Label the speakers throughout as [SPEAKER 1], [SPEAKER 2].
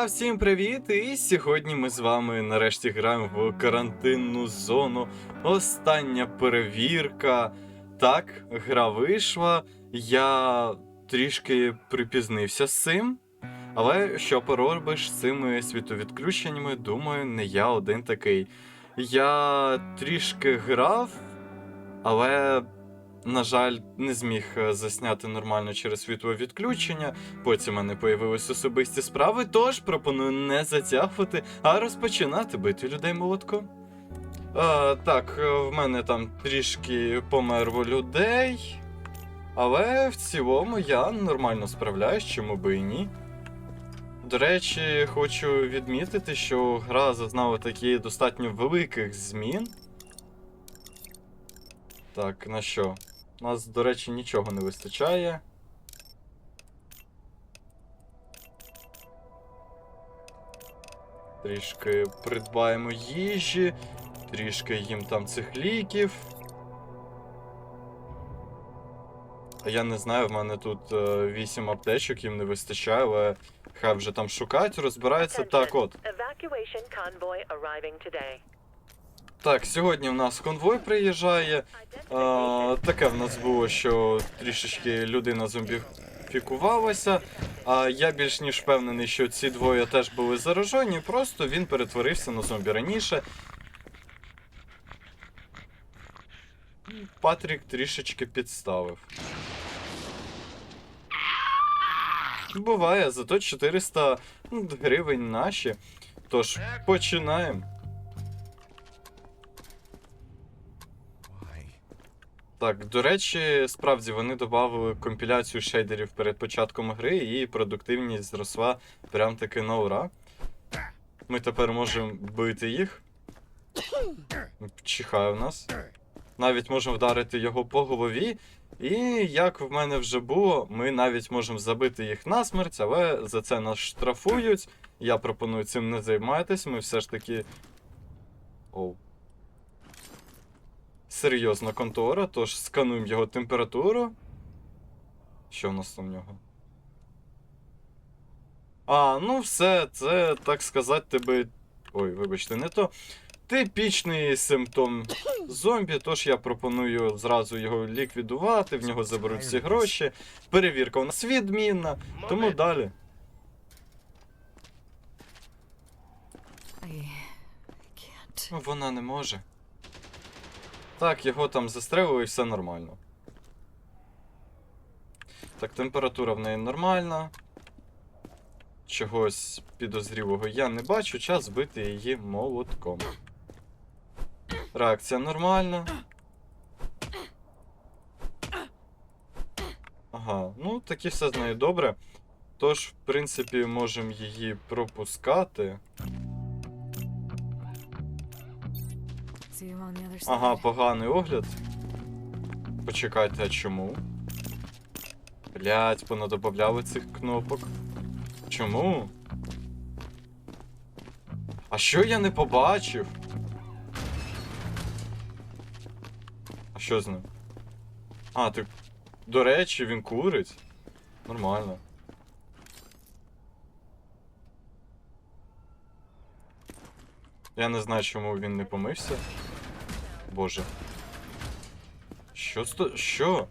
[SPEAKER 1] А всім привіт! І сьогодні ми з вами нарешті граємо в карантинну зону. Остання перевірка. Так, гра вийшла. Я трішки припізнився з цим. Але що поробиш з цими світовідключеннями, думаю, не я один такий. Я трішки грав, але, на жаль, не зміг е, засняти нормально через світловідключення. Потім мене появились особисті справи, тож пропоную не затягувати, а розпочинати бити людей молотком. А, так, е, в мене там трішки померло людей, але в цілому я нормально справляюсь, чому би і ні. До речі, хочу відмітити, що гра зазнала такі достатньо великих змін. Так, на що? У нас, до речі, нічого не вистачає. Трішки придбаємо їжі, трішки їм там цих ліків. А Я не знаю, в мене тут е, 8 аптечок, їм не вистачає, але хай вже там шукають, розбираються. Так, от.
[SPEAKER 2] Evacuation convoy arriving today.
[SPEAKER 1] Так, сьогодні в нас конвой приїжджає. А, таке в нас було, що трішечки людина зомбіфікувалася. А я більш ніж впевнений, що ці двоє теж були заражені, просто він перетворився на зомбі раніше. Патрік трішечки підставив. Буває, зато 400 гривень наші. Тож, починаємо. Так, до речі, справді вони додали компіляцію шейдерів перед початком гри, і продуктивність зросла прям таки на ура. Ми тепер можемо бити їх. Чихає в нас. Навіть можемо вдарити його по голові. І як в мене вже було, ми навіть можемо забити їх насмерть, але за це нас штрафують. Я пропоную цим не займатись, ми все ж таки. Оу серйозна контора, тож скануємо його температуру. Що в нас там в нього? А, ну все, це, так сказати, тебе. Ой, вибачте, не то. Типічний симптом зомбі, тож я пропоную зразу його ліквідувати, в нього заберуть всі гроші. Перевірка у нас відмінна, тому далі. Вона не може. Так, його там застрелили і все нормально. Так, температура в неї нормальна. Чогось підозрілого я не бачу, час бити її молотком. Реакція нормальна. Ага, ну таки все з нею добре. Тож, в принципі, можемо її пропускати. Ага, поганий огляд. Почекайте, а чому? Блять, понадобавляли цих кнопок. Чому? А що я не побачив? А що з ним? А, ти. До речі, він курить. Нормально. Я не знаю, чому він не помився. Боже. Що сто. Що?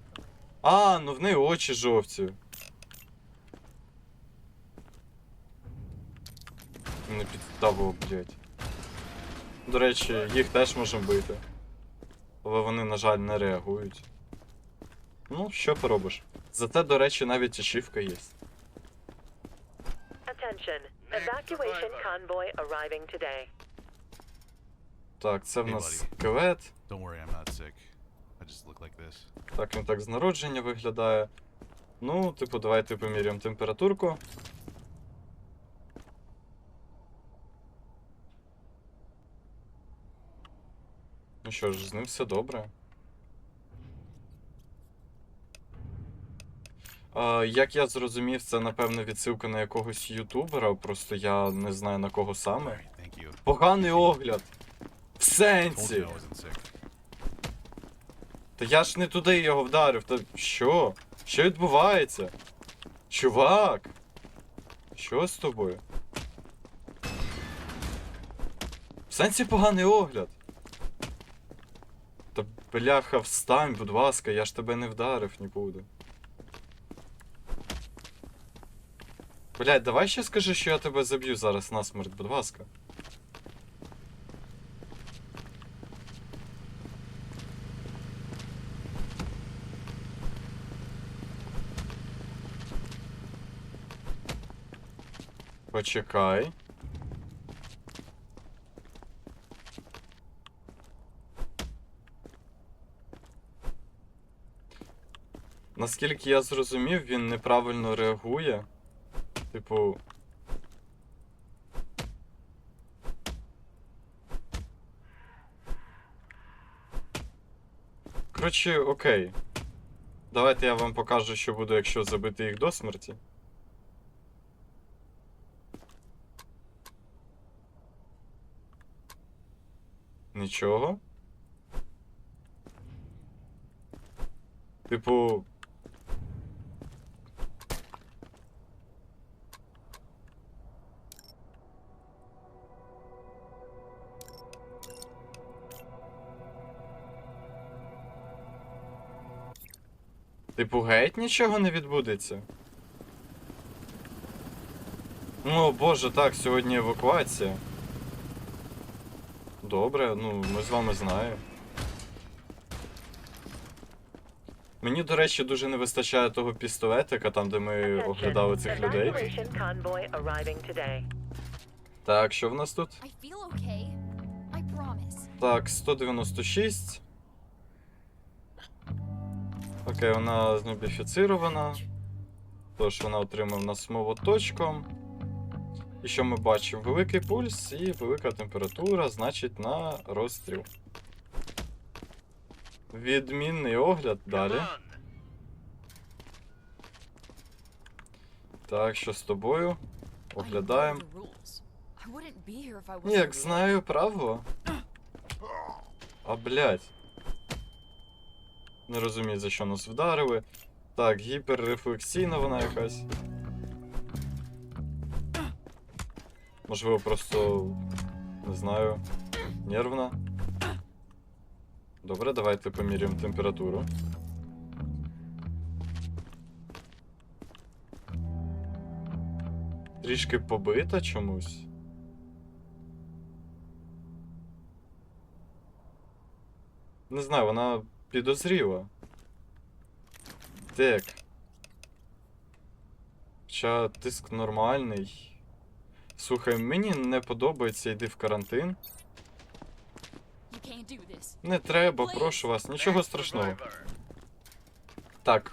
[SPEAKER 1] А, ну в неї очі жовті. Не підставило, блядь. До речі, їх теж можемо бити. Але вони, на жаль, не реагують. Ну, що поробиш? Зате, до речі, навіть ачівка є.
[SPEAKER 2] Attention. Evacuation convoy arriving today.
[SPEAKER 1] Так, це в нас скелет.
[SPEAKER 3] Don't worry, I'm not sick. I just look like this.
[SPEAKER 1] Так, він так з народження виглядає. Ну, типу, давайте поміряємо температурку. Ну що ж, з ним все добре. А, як я зрозумів, це напевно відсилка на якогось ютубера, просто я не знаю на кого саме. Поганий огляд. В сенсі. Та я ж не туди його вдарив. Та Що? Що відбувається? Чувак! Що з тобою? В сенсі поганий огляд. Та бляха, встань, будь ласка, я ж тебе не вдарив нікуди. Блять давай ще скажи, що я тебе заб'ю зараз насмерть, будь ласка. Почекай. Наскільки я зрозумів, він неправильно реагує. Типу. Коротше, окей. Давайте я вам покажу, що буде, якщо забити їх до смерті. Нічого. Типу. Типу, геть нічого не відбудеться. Ну, боже, так, сьогодні евакуація. Добре, ну, ми з вами знаємо. Мені, до речі, дуже не вистачає того пістолетика, там, де ми оглядали цих людей. Так, що в нас тут? Так, 196. Окей, вона знубіфіцірована. Тож вона отримала нас молоточком. І що ми бачимо? Великий пульс і велика температура, значить на розстріл. Відмінний огляд далі. Так, що з тобою? Оглядаємо. Ні, Як знаю правило. А блять. Не розумію, за що нас вдарили. Так, гіперрефлексійна вона якась. Можливо, просто. Не знаю. Нервна. Добре, давайте поміряємо температуру. Трішки побита чомусь. Не знаю, вона підозріла. Так. Хоча тиск нормальний. Слухай, мені не подобається, йди в карантин. Не треба, прошу вас, нічого страшного. Так.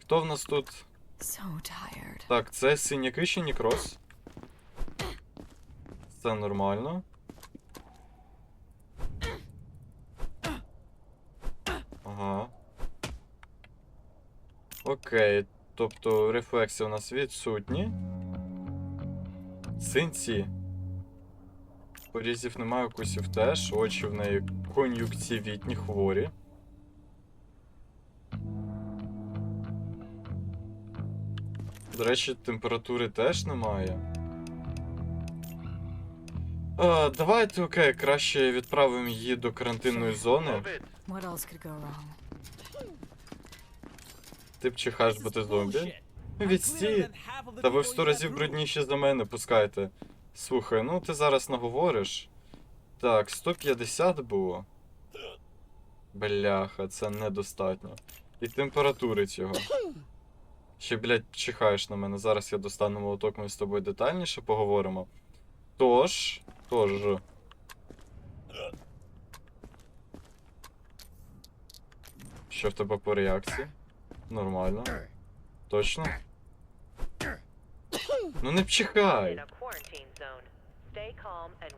[SPEAKER 1] Хто в нас тут? Так, це синяки чи нікрос. Це нормально. Ага. Окей, тобто рефлекси у нас відсутні. Синці. Порізів немає, укусів теж. Очі в неї кон'юктивітні хворі. До речі, температури теж немає. А, давайте, окей, краще відправимо її до карантинної зони.
[SPEAKER 4] What else could go?
[SPEAKER 1] Ти б чихаєш, бо зомбі. Відстій! Та ви в сто разів брудніші за мене пускайте. Слухай, ну ти зараз наговориш. Так, 150 було. Бляха, це недостатньо. І температури цього. Ще, блядь, чихаєш на мене. Зараз я достану молоток, ми з тобою детальніше поговоримо. Тож. Тож. Що в тебе по реакції? Нормально. Точно?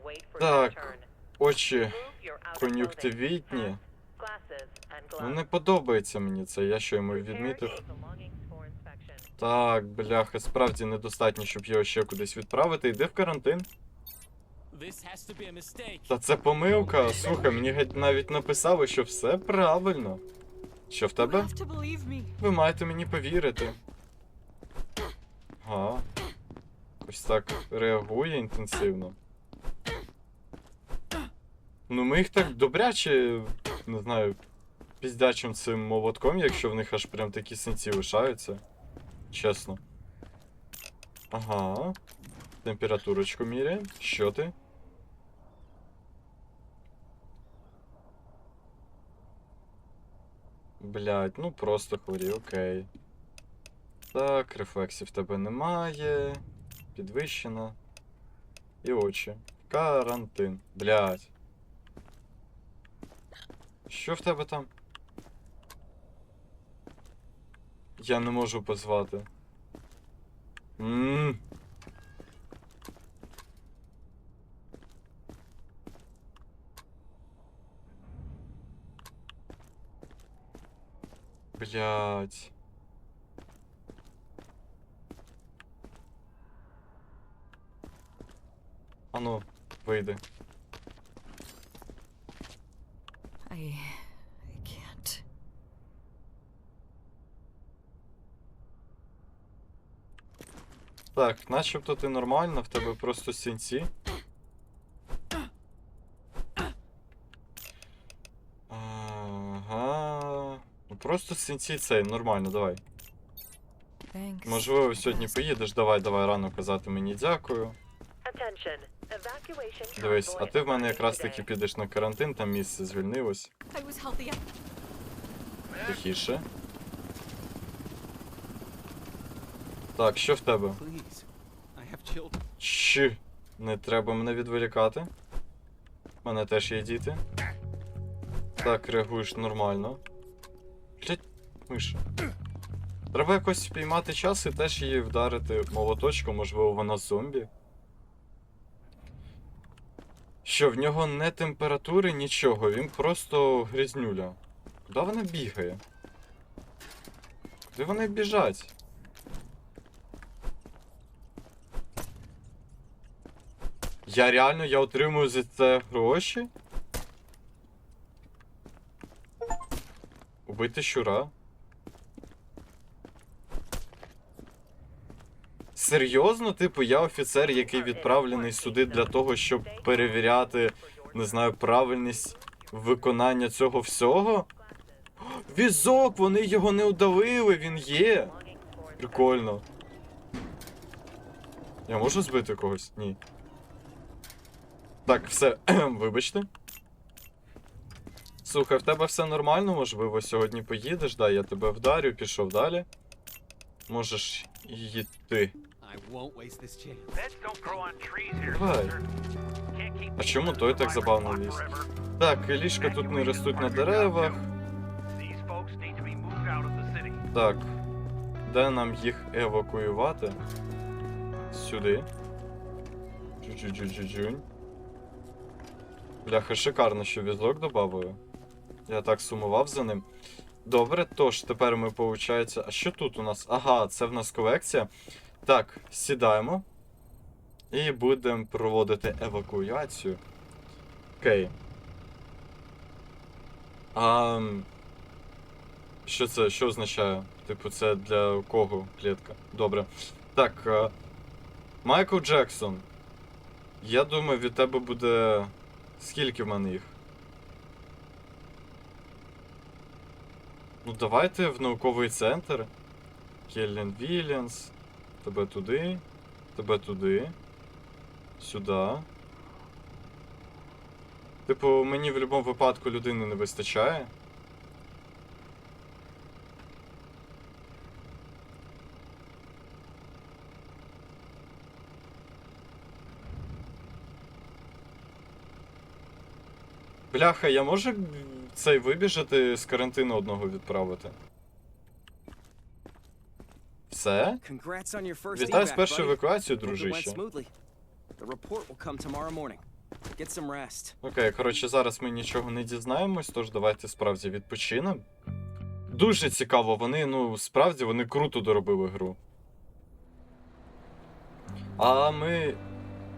[SPEAKER 2] Wait for your
[SPEAKER 1] Так. Очі кон'юктивітні. Ну не подобається мені це, я що йому відмітив. Так, бляха, справді недостатньо, щоб його ще кудись відправити. Йди в карантин. Та це помилка. Слухай, мені геть навіть написали, що все правильно. Що в тебе? Ви маєте мені повірити. Ага. Ось так реагує інтенсивно. Ну ми їх так добряче, не знаю, піздячим цим молотком, якщо в них аж прям такі синці лишаються. Чесно. Ага. Температурочку міряємо. Що ти? Блять, ну просто хворі, окей. Так, рефлексів тебе немає. Підвищена. І очі. Карантин. Блять. Що в тебе там? Я не можу позвати. Ммм. Блять. Ану, вийди.
[SPEAKER 4] I. I can't.
[SPEAKER 1] Так, начебто ти нормально, в тебе просто сінці. Ага. Ну просто сінці цей, нормально, давай.
[SPEAKER 4] Thanks.
[SPEAKER 1] Можливо, сьогодні поїдеш, давай, давай рано казати мені дякую.
[SPEAKER 2] Attention.
[SPEAKER 1] Дивись, а ти в мене якраз таки підеш на карантин, там місце звільнилось. Тихіше. Так, що в тебе? Чи не треба мене відволікати. У мене теж є діти. Так, реагуєш нормально. Блять, миша. Треба якось спіймати час і теж її вдарити молоточком, можливо, вона зомбі. Що, в нього не температури, нічого, він просто грізнюля. Куди вона бігає? Куди вони біжать? Я реально я отримую за це гроші? Убити щура. Серйозно, типу, я офіцер, який відправлений сюди для того, щоб перевіряти, не знаю, правильність виконання цього всього? Візок, вони його не удалили, він є. Прикольно. Я можу збити когось? Ні. Так, все, вибачте. Слухай, в тебе все нормально, можливо, сьогодні поїдеш, да, я тебе вдарю, пішов далі. Можеш йти.
[SPEAKER 5] I won't waste this chance.
[SPEAKER 6] Beds don't grow on trees here,
[SPEAKER 1] Давай. А чому той так забавно
[SPEAKER 6] and.
[SPEAKER 1] Так, ліжка тут не ростуть на деревах. Так. Де нам їх евакуювати? Сюди. Джу-джу-джу-джу-джунь. Бляха, шикарно, що візок додавили. Я так сумував за ним. Добре, тож тепер ми, виходить. А що тут у нас? Ага, це в нас колекція. Так, сідаємо. І будемо проводити евакуацію. Окей. А, що це? Що означає? Типу, це для кого клітка? Добре. Так. е, Майкл Джексон. Я думаю, від тебе буде. Скільки в мене їх? Ну, давайте в науковий центр. Келлен Вільямс. Тебе туди. Тебе туди. Сюди. Типу, мені в будь-якому випадку людини не вистачає. Бляха, я можу цей вибіжати з карантину одного відправити? Все? Вітаю з першою евакуацією, дружище. Окей, коротше, зараз ми нічого не дізнаємось, тож давайте справді відпочинемо. Дуже цікаво, вони, ну, справді, вони круто доробили гру. А ми.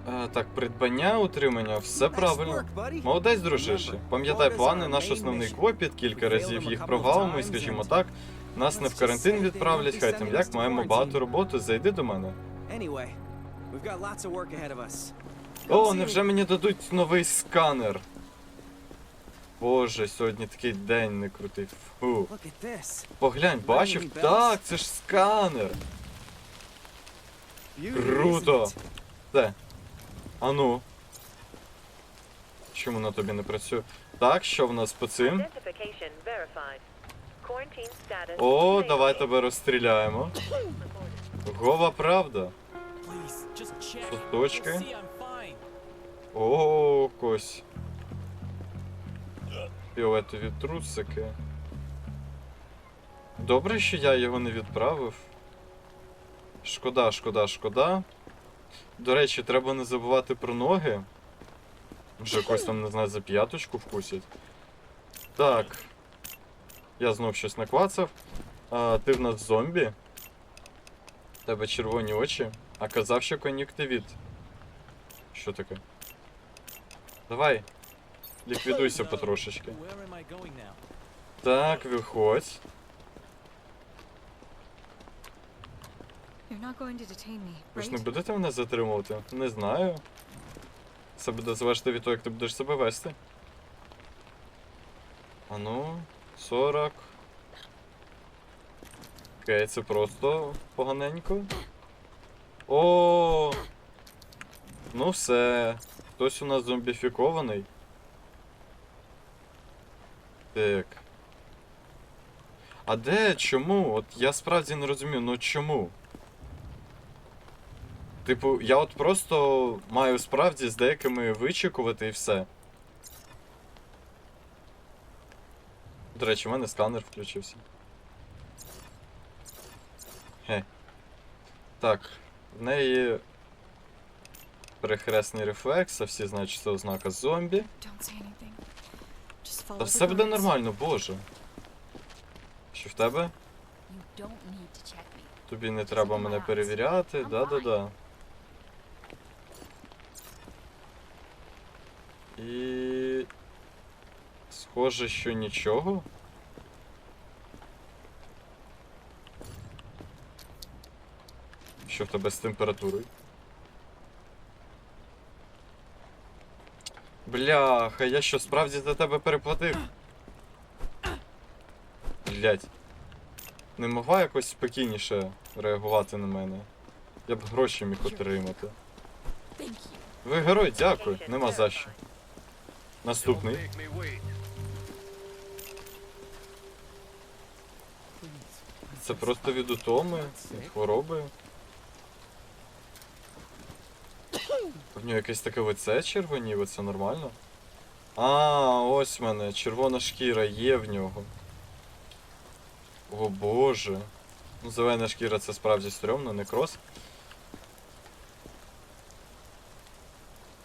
[SPEAKER 1] е, так, придбання, утримання, все правильно. Молодець, дружище. Пам'ятай плани, наш основний клопіт, кілька разів їх провалимо, і скажімо так, нас не в карантин відправлять, хай там як, маємо багато роботи, зайди до мене. О, невже мені дадуть новий сканер? Боже, сьогодні такий день не крутий. Фу. Поглянь, бачив? Так, це ж сканер. Круто.
[SPEAKER 7] isn't?
[SPEAKER 1] Ану. Чому на тобі не працює? Так, що в нас по цим? О, давай тебе розстріляємо. Гова правда.
[SPEAKER 5] Please, just check.
[SPEAKER 1] Тут точки.
[SPEAKER 5] You'll see I'm fine.
[SPEAKER 1] О, кось. Фіолетові трусики. Добре, що я його не відправив. Шкода, шкода, шкода. До речі, треба не забувати про ноги. Вже якось там, не знаю, за п'яточку вкусять. Так. Я знов щось наклацав. А, ти в нас зомбі. Тебе червоні очі. А казав, що кон'юктивіт. Що таке? Давай. Ліквідуйся потрошечки. Так, виходь. Ви ж не будете мене затримувати? Не знаю. Це буде залежати від того, як ти будеш себе вести. А ну, 40. Окей, це просто поганенько. О! Ну все. Хтось у нас зомбіфікований. Так. А де? Чому? От я справді не розумію, ну чому? Типу, я от просто маю справді з деякими вичікувати і все. До речі, в мене сканер включився. Хе. Так, в неї перехресний рефлекс, а всі знають, що це ознака зомбі. Та все буде нормально, боже. Що в тебе? Тобі не треба мене перевіряти, да-да-да. І. Схоже, що нічого. Що в тебе з температурою? Бляха, я що, справді за тебе переплатив? Блять. Не могла якось спокійніше реагувати на мене. Я б гроші міг отримати. Ви герой, дякую, нема за що. Наступний. Це просто від утоми, від хвороби. В нього якесь таке лице червоніве, це нормально. А, ось в мене, червона шкіра є в нього. О боже. Ну, зелена шкіра це справді стрьомно, не крос.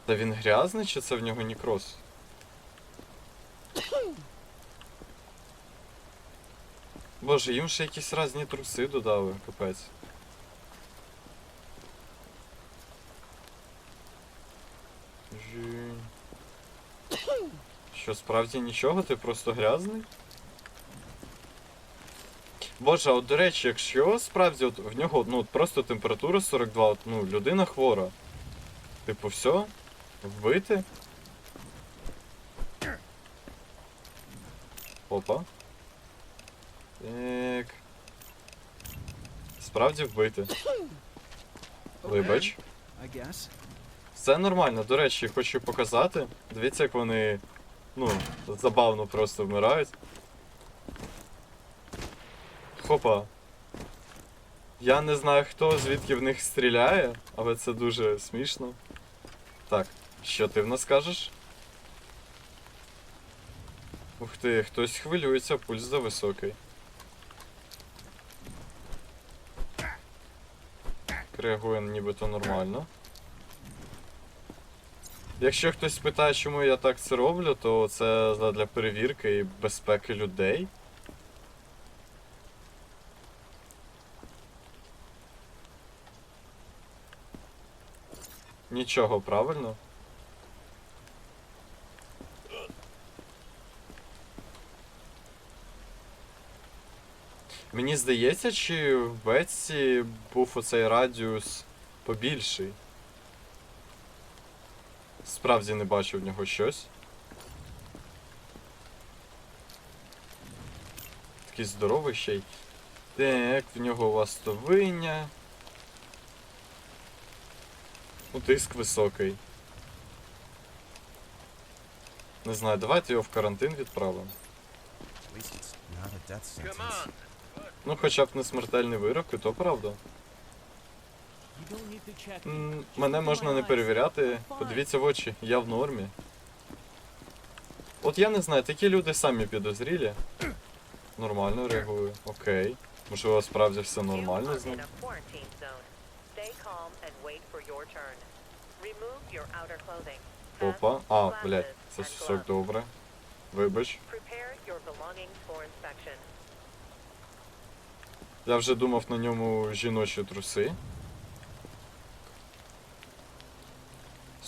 [SPEAKER 1] Та він грязний чи це в нього нікрос? Боже, їм ще якісь різні труси додали, капець. Жінь. Що, справді нічого? Ти просто грязний? Боже, а от до речі, якщо справді от в нього ну, от просто температура 42, от, ну, людина хвора. Типу, все? Вбити? Опа. Так. Справді вбити. Вибач. Все нормально. До речі, хочу показати. Дивіться, як вони. Ну, забавно просто вмирають. Хопа. Я не знаю хто, звідки в них стріляє, але це дуже смішно. Так, що ти в нас кажеш? Ух ти, хтось хвилюється, пульс зависокий. Реагує нібито нормально. Якщо хтось питає, чому я так це роблю, то це для перевірки і безпеки людей. Нічого, правильно? Мені здається, чи в Бетсі був оцей радіус побільший. Справді не бачу в нього щось. Такий здоровий ще й. Так, в нього ластовиня. Ну, тиск високий. Не знаю, давайте його в карантин відправимо. Ну хоча б не смертельний вирок, і то правда. М, Мене можна не перевіряти. Подивіться в очі, я в нормі. От я не знаю, такі люди самі підозрілі. Нормально реагую. Окей. Можливо, справді все нормально з ним. Опа. А, блядь, це все добре. Вибач. Я вже думав на ньому жіночі труси.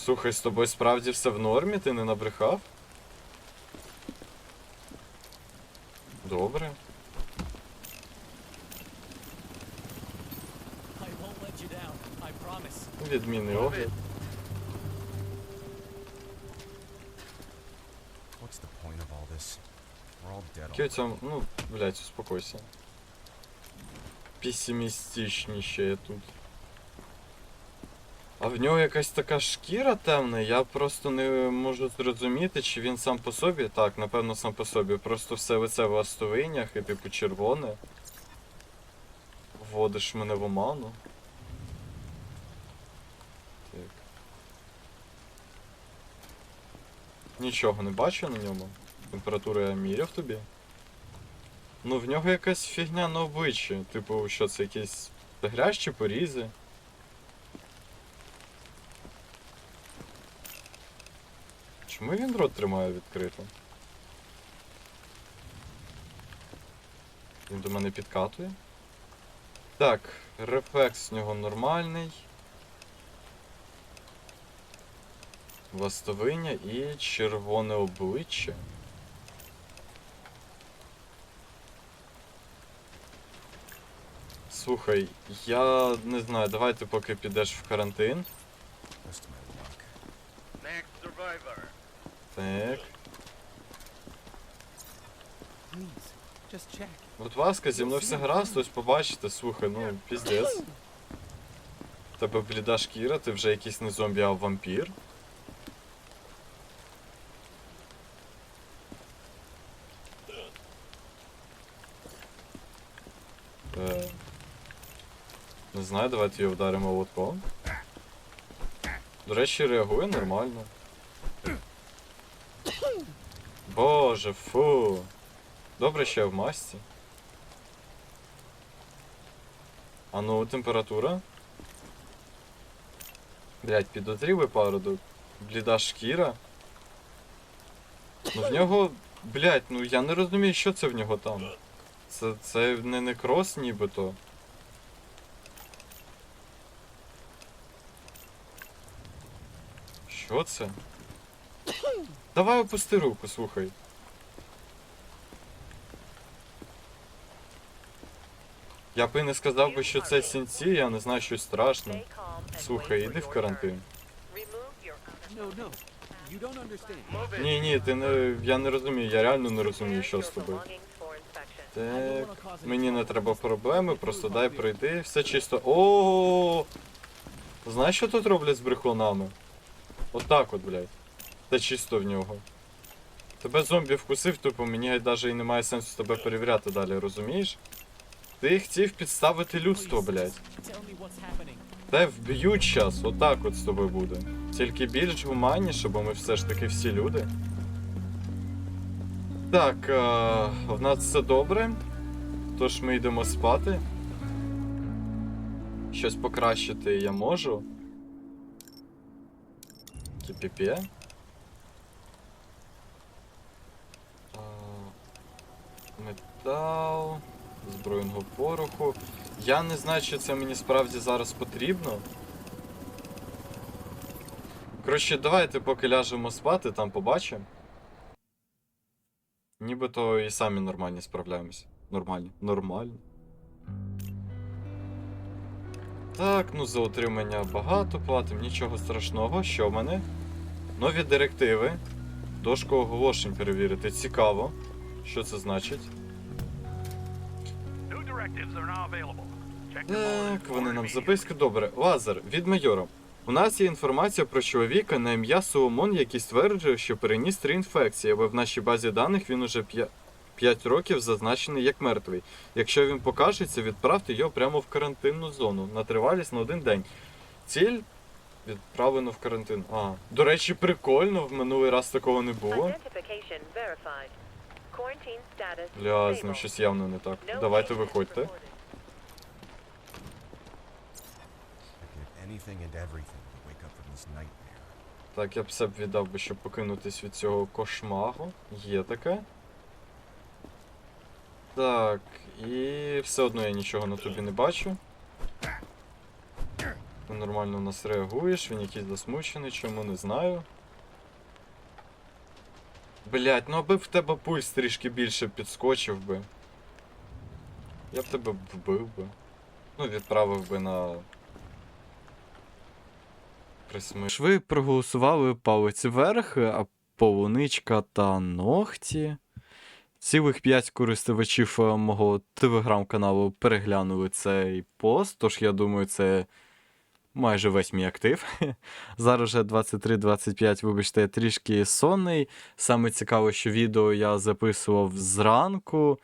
[SPEAKER 1] Слухай, з тобою справді все в нормі, ти не набрехав? Добре. Відмінний огляд. Цьому, ну, блядь, успокойся. Песимістичніше я тут. А в нього якась така шкіра темна, я просто не можу зрозуміти, чи він сам по собі. Так, напевно, сам по собі. Просто все лице в ластовинях і типу червоне. Вводиш мене в оману. Так. Нічого не бачу на ньому. Температуру я міряв тобі. Ну, в нього якась фігня на обличчі. Типу, що це якісь грящі порізи. Чому він рот тримає відкритим? Він до мене підкатує. Так, рефлекс в нього нормальний. Ластовиння і червоне обличчя. Слухай, я не знаю, давай ти поки підеш в карантин. Так. Будь ласка, зі мною все гаразд, ось побачите, слухай, ну, піздець. Тебе бліда шкіра, ти вже якийсь не зомбі, а вампір. Е, Не знаю, давайте його вдаримо лотком. До речі, реагує нормально. Боже, фу. Добре, ще в масці. А ну, температура. Блять, підозрілий пародок. Бліда шкіра. Ну в нього. Блять, ну я не розумію, що це в нього там. Це, це не некроз нібито. Що це? Давай опусти руку, слухай. Я би не сказав би, що це сінці, я не знаю, щось страшне. Слухай, іди в карантин. Ні, ні, ти не. Я не розумію, я реально не розумію, що з тобою. Так, мені не треба проблеми, просто дай пройти, все чисто. О, знаєш, що тут роблять з брехунами? Отак от, блядь. Це чисто в нього. Тебе зомбі вкусив, тупо мені навіть і немає сенсу тебе перевіряти далі, розумієш? Ти хотів підставити людство, блядь. Те вб'ють час, отак от з тобою буде. Тільки більш гуманніше, бо ми все ж таки всі люди. Так, е, в нас все добре. Тож ми йдемо спати. Щось покращити я можу. Кіпіпє. Е, Метал. Збройного пороху. Я не знаю, чи це мені справді зараз потрібно. Коротше, давайте поки ляжемо спати, там побачимо. Нібито і самі нормальні справляємось. Нормальні. Нормально. Так, ну за утримання багато платим, нічого страшного. Що в мене? Нові директиви. Дошку оголошень перевірити. Цікаво. Що це значить? Так, вони нам записки. Добре. Лазер, від майора. У нас є інформація про чоловіка на ім'я Соломон, який стверджує, що переніс три інфекції, але в нашій базі даних він уже 5 років зазначений як мертвий. Якщо він покажеться, відправте його прямо в карантинну зону на тривалість на один день. Ціль відправлено в карантин. А, до речі, прикольно, в минулий раз такого не було. Бля, з ним щось явно не так. Давайте виходьте. Так, я б все б віддав би, щоб покинутись від цього кошмару. Є таке. Так, і все одно я нічого на тобі не бачу. Ти нормально у нас реагуєш, він якийсь засмучений, чому не знаю. Блять, ну аби в тебе пульс трішки більше підскочив би. Я б тебе вбив би. Ну, відправив би на Присмиш. Ви проголосували палець вверх, а полуничка та ногті. Цілих 5 користувачів е, мого телеграм-каналу переглянули цей пост, тож я думаю, це майже весь мій актив. Зараз вже 23-25, вибачте, трішки сонний. Саме цікаво, що відео я записував зранку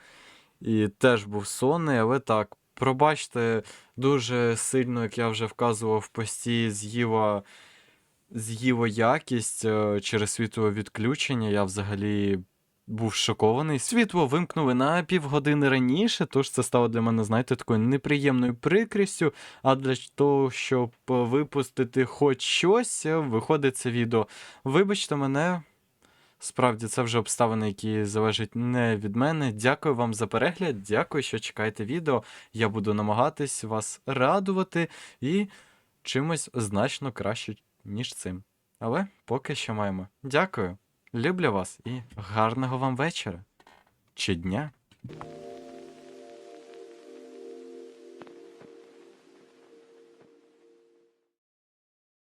[SPEAKER 1] і теж був сонний, але так, пробачте, дуже сильно, як я вже вказував в пості, з'їла, з'їла якість е, через світлове відключення. Я взагалі був шокований. Світло вимкнули на півгодини раніше, тож це стало для мене, знаєте, такою неприємною прикрістю. А для того, щоб випустити хоч щось, е, виходить це відео. Вибачте мене. Справді, це вже обставини, які залежать не від мене. Дякую вам за перегляд. Дякую, що чекаєте відео. Я буду намагатись вас радувати і чимось значно краще, ніж цим. Але поки що маємо. Дякую. Люблю вас і гарного вам вечора чи дня.